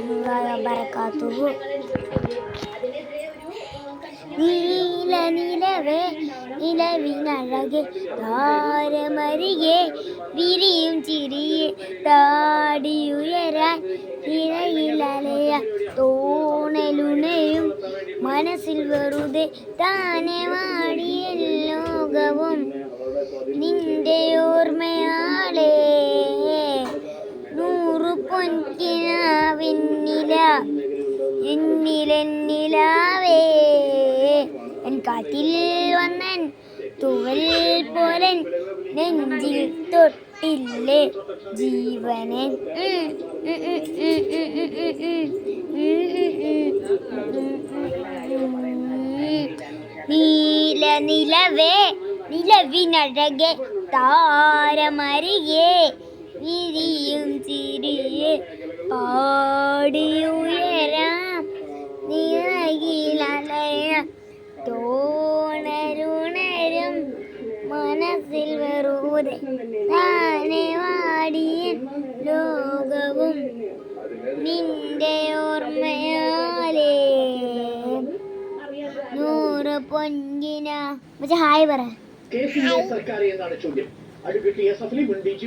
വബറകാതുഹു നീല നിലവേ നിലവിനഴകെ താരമരികെ വിരിയും ചിരിയെ താടിയുയരാൻ നിലയിലലയ തോണലുണയും മനസ്സിൽ വെറുതെ താനെ വാടിയ എന്നിലെന്നിലാവേ? എൻ കാറ്റിൽ വന്നൻ തുവൽ പോലൻ നെഞ്ചിൽ തൊട്ടില്ലേ? ജീവനൻ നീല നിലവേ നിലവിനഴകെ താരമറിയേ. വിരിയും ചിരിയെ പാടിയുയേ. വെറുതെ താനെ വാടിയ ലോകവും നിന്റെ ഓർമ്മയാലേ. നൂറ് പൊങ്കിന മറ്റേ ഹായ് പറ. സർക്കാർ ചോദ്യം.